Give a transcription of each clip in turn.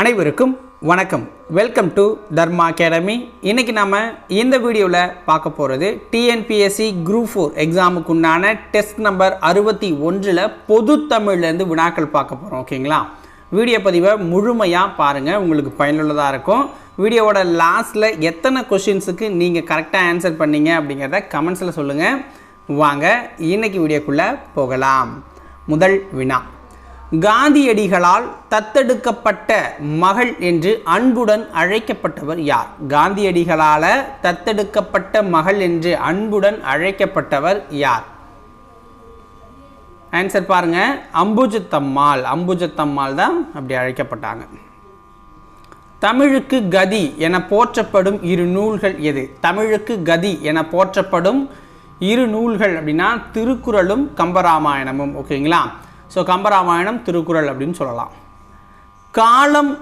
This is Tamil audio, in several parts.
அனைவருக்கும் வணக்கம். வெல்கம் டு தர்மா அகாடமி இன்றைக்கி நம்ம இந்த வீடியோவில் பார்க்க போகிறது டிஎன்பிஎஸ்சி குரூப் ஃபோர் எக்ஸாமுக்கு உண்டான டெஸ்ட் நம்பர் அறுபத்தி ஒன்றில் பொது தமிழ்லேருந்து வினாக்கள் பார்க்க போகிறோம் ஓகேங்களா வீடியோ பதிவை முழுமையாக பாருங்கள் உங்களுக்கு பயனுள்ளதாக இருக்கும். வீடியோவோட லாஸ்ட்டில் எத்தனை கொஷின்ஸுக்கு நீங்கள் கரெக்டாக ஆன்சர் பண்ணீங்க அப்படிங்கிறத கமெண்ட்ஸில் சொல்லுங்கள் வாங்க இன்னைக்கு வீடியோக்குள்ளே போகலாம். முதல் வினா. காந்தியடிகளால் தத்தெடுக்கப்பட்ட மகள் என்று அன்புடன் அழைக்கப்பட்டவர் யார்? காந்தியடிகளால் தத்தெடுக்கப்பட்ட மகள் என்று அன்புடன் அழைக்கப்பட்டவர் யார்? ஆன்சர் பாருங்க. அம்புஜத்தம்மாள். அம்புஜத்தம்மாள் தான் அப்படி அழைக்கப்பட்டாங்க. தமிழுக்கு கதி என போற்றப்படும் இரு நூல்கள் எது? தமிழுக்கு கதி என போற்றப்படும் இரு நூல்கள் அப்படின்னா திருக்குறளும் கம்பராமாயணமும். ஓகேங்களா? ஸோ கம்பராமாயணம் திருக்குறள் அப்படின்னு சொல்லலாம். காலம்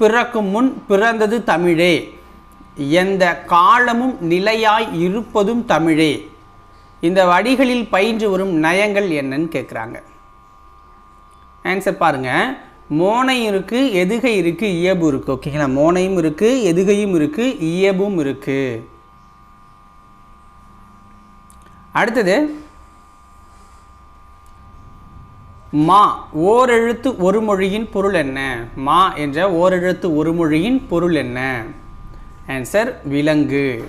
பிறக்கும் முன் பிறந்தது தமிழே. எந்த காலமும் நிலையாய் இருப்பதும் தமிழே. இந்த வடிகளில் பயின்று வரும் நயங்கள் என்னன்னு கேட்குறாங்க ஆன்சர் பாருங்கள் மோனை இருக்குது எதுகை இருக்குது இயல்பு இருக்குது ஓகேங்களா மோனையும் இருக்குது எதுகையும் இருக்குது இயல்பும் இருக்குது அடுத்தது மா ஓரெழுத்து ஒரு மொழியின் பொருள் என்ன? மா என்ற ஓரெழுத்து ஒரு மொழியின் பொருள் என்ன? ஆன்சர் விலங்கு.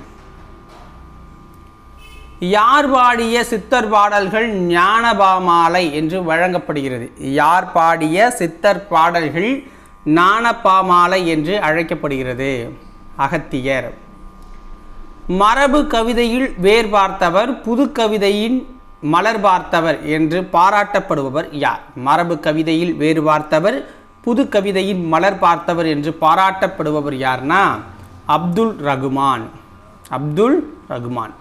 யார் பாடிய சித்தர் பாடல்கள் ஞானபாமாலை என்று வழங்கப்படுகிறது? யார் பாடிய சித்தர் பாடல்கள் ஞானபாமாலை என்று அழைக்கப்படுகிறது? அகத்தியர். மரபு கவிதையில் வேர் பார்த்தவர் புது கவிதையின் மலர் பார்த்தவர் என்று பாராட்டப்படுபவர் யார்? மரபு கவிதையில் வேறு பார்த்தவர் புது கவிதையின் மலர் பார்த்தவர் என்று பாராட்டப்படுபவர் யார்னா அப்துல் ரகுமான். அப்துல் ரகுமான்.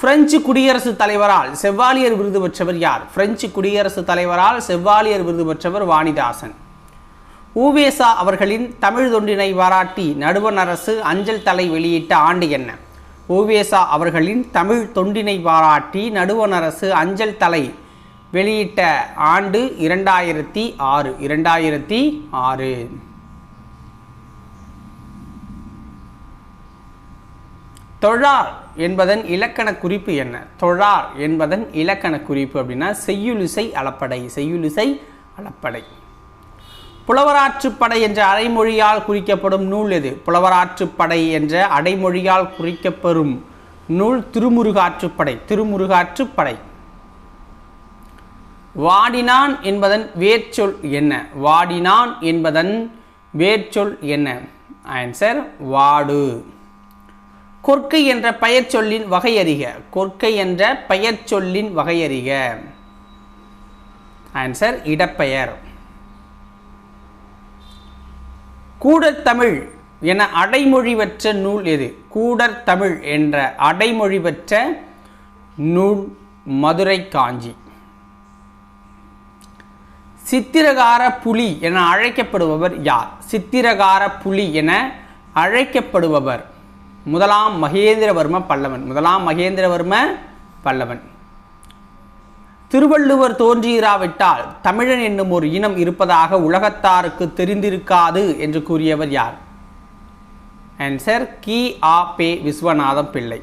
பிரெஞ்சு குடியரசுத் தலைவரால் செவ்வாலியர் விருது பெற்றவர் யார்? பிரெஞ்சு குடியரசுத் தலைவரால் செவ்வாலியர் விருது பெற்றவர் வாணிதாசன். ஊவேசா அவர்களின் தமிழ் தொண்டினை பாராட்டி நடுவண் அரசு அஞ்சல் தலை வெளியிட்ட ஆண்டு என்ன? ஓவேசா அவர்களின் தமிழ் தொண்டினை பாராட்டி நடுவணரசு அஞ்சல் தலை வெளியிட்ட ஆண்டு இரண்டாயிரத்தி ஆறு இரண்டாயிரத்தி ஆறு. தொழார் என்பதன் இலக்கண குறிப்பு என்ன? தொழார் என்பதன் இலக்கண குறிப்பு அப்படின்னா செய்யுளிசை அளப்படை செய்யுளிசை அளப்படை. புலவராற்றுப்படை என்ற அடைமொழியால் குறிக்கப்படும் நூல் எது? புலவராற்றுப்படை என்ற அடைமொழியால் குறிக்கப்பெறும் நூல் திருமுருகாற்றுப்படை திருமுருகாற்றுப்படை வாடினான் என்பதன் வேர்ச்சொல் என்ன? வாடினான் என்பதன் வேர்ச்சொல் என்ன? ஆன்சர் வாடு. கொற்கை என்ற பெயர் சொல்லின் வகையறிக கொற்கை என்ற பெயர் சொல்லின் வகையறிக ஆன்சர் இடப்பெயர். கூடத்தமிழ் என அடைமொழி பெற்ற நூல் எது? கூடத்தமிழ் என்ற அடைமொழி பெற்ற நூல் மதுரை காஞ்சி. சித்திரகார புலி என அழைக்கப்படுபவர் யார்? சித்திரகார புலி என அழைக்கப்படுபவர் முதலாம் மகேந்திரவர்ம பல்லவன். முதலாம் மகேந்திரவர்ம பல்லவன். திருவள்ளுவர் தோன்றியிராவிட்டால் தமிழன் என்னும் ஒரு இனம் இருப்பதாக உலகத்தாருக்கு தெரிந்திருக்காது என்று கூறியவர் யார்? ஆன்சர் கி. ஆ. பே. விஸ்வநாதம் பிள்ளை.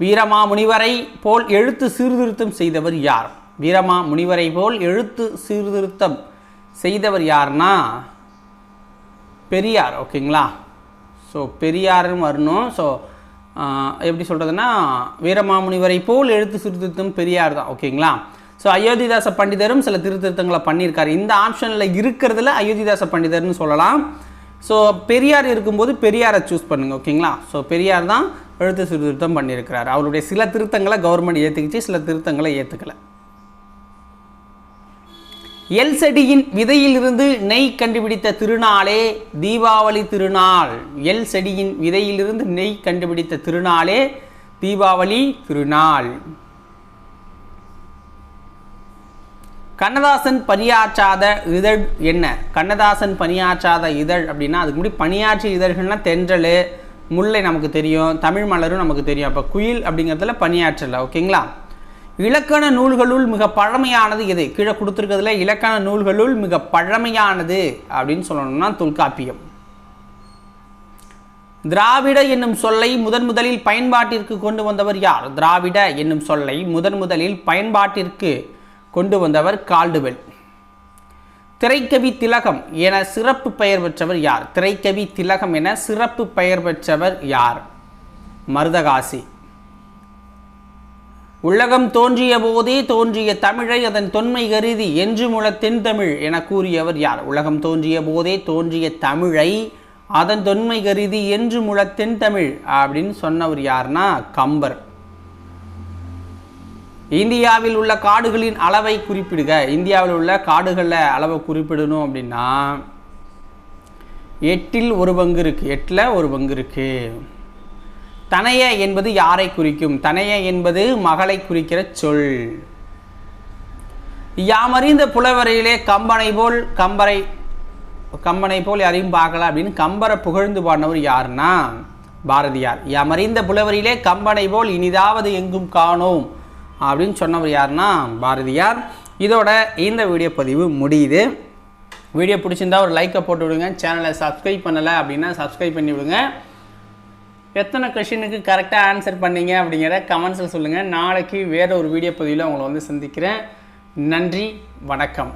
வீரமா முனிவரை போல் எழுத்து சீர்திருத்தம் செய்தவர் யார்? வீரமா முனிவரை போல் எழுத்து சீர்திருத்தம் செய்தவர் யார்னா? பெரியார் ஓகேங்களா ஸோ பெரியாரும் வரணும். ஸோ எப்படி சொல்கிறதுன்னா வீரமாமுனிவரை போல் எழுத்து சீர்திருத்தம் பெரியார் தான் ஓகேங்களா? ஸோ அயோத்திதாச பண்டிதரும் சில திருத்திருத்தங்களை பண்ணியிருக்காரு. இந்த ஆப்ஷனில் இருக்கிறதுல அயோத்திதாச பண்டிதர்னு சொல்லலாம். ஸோ பெரியார் இருக்கும்போது பெரியாரை சூஸ் பண்ணுங்கள் ஓகேங்களா? ஸோ பெரியார் தான் எழுத்து சீர்திருத்தம் பண்ணியிருக்கிறார். அவருடைய சில திருத்தங்களை கவர்மெண்ட் ஏற்றுக்கிச்சு சில திருத்தங்களை ஏற்றுக்கலை எல் செடியின் விதையிலிருந்து நெய் கண்டுபிடித்த திருநாளே தீபாவளி திருநாள். எல் செடியின் விதையிலிருந்து நெய் கண்டுபிடித்த திருநாளே தீபாவளி திருநாள். கண்ணதாசன் பணியாற்றாத இதழ் என்ன? கண்ணதாசன் பணியாற்றாத இதழ் அப்படின்னா அதுக்கு முன்னாடி பணியாற்றிய இதழ்கள்னா தென்றல் முல்லை நமக்கு தெரியும் தமிழ் மலரும் நமக்கு தெரியும். அப்போ குயில் அப்படிங்கிறதுல பணியாற்றலை ஓகேங்களா? இலக்கண நூல்களுள் மிக பழமையானது எது? கீழே கொடுத்துருக்கிறதுல இலக்கண நூல்களுள் மிக பழமையானது அப்படின்னு சொல்லணும்னா தொல்காப்பியம். திராவிட என்னும் சொல்லை முதன் முதலில் பயன்பாட்டிற்கு கொண்டு வந்தவர் யார்? திராவிட என்னும் சொல்லை முதன் முதலில் பயன்பாட்டிற்கு கொண்டு வந்தவர் கால்டுவெல். திரைக்கவி திலகம் என சிறப்பு பெயர் பெற்றவர் யார்? திரைக்கவி திலகம் என சிறப்பு பெயர் பெற்றவர் யார்? மருதகாசி. உலகம் தோன்றிய போதே தோன்றிய தமிழை அதன் தொன்மை கருதி என்று முழ தென்தமிழ் என கூறியவர் யார்? உலகம் தோன்றிய போதே தோன்றிய தமிழை அதன் தொன்மை கருதி என்று முழ தென்தமிழ் அப்படின்னு சொன்னவர் யார்னா கம்பர். இந்தியாவில் உள்ள காடுகளின் அளவை குறிப்பிடுக. இந்தியாவில் உள்ள காடுகளில் அளவை குறிப்பிடணும் அப்படின்னா எட்டில் ஒரு பங்கு இருக்குது எட்டில் ஒரு பங்கு இருக்குது தனைய என்பது யாரை குறிக்கும்? தனைய என்பது மகளை குறிக்கிற சொல். யாமறிந்த புலவரையிலே கம்பனை போல் கம்பரை கம்பனை போல் யாரையும் பார்க்கல அப்படின்னு கம்பரை புகழ்ந்து பாடினவர் யாருன்னா? பாரதியார். யாமறிந்த புலவரிலே கம்பனை போல் இனிதாவது எங்கும் காணோம் அப்படின்னு சொன்னவர் யாருன்னா? பாரதியார். இதோட இந்த வீடியோ பதிவு முடியுது. வீடியோ பிடிச்சிருந்தா ஒரு லைக்கை போட்டு விடுங்க. சேனலை சப்ஸ்கிரைப் பண்ணலை அப்படின்னா சப்ஸ்கிரைப் பண்ணி விடுங்க எத்தனை கொஷினுக்கு கரெக்டாக ஆன்சர் பண்ணீங்க அப்படிங்கிற கமெண்ட்ஸில் சொல்லுங்கள் நாளைக்கு வேறு ஒரு வீடியோ பதிவில் உங்களை வந்து சந்திக்கிறேன். நன்றி வணக்கம்.